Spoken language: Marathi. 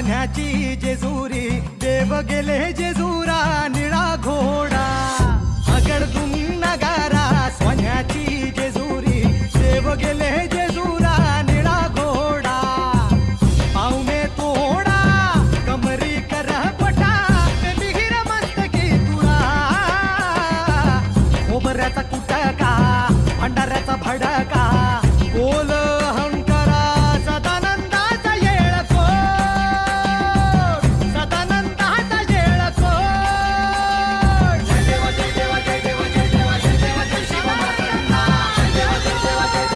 पाण्याची जेजुरी देव गेले जेजुरा निळा घोडा. अगड तुम नगारा सोन्याची जेजुरी देव गेले जेजुरा निळा घोडा. पाहुणे तोडा कमरी कर पटा हिर मस्तकी तुळा खोबऱ्याचा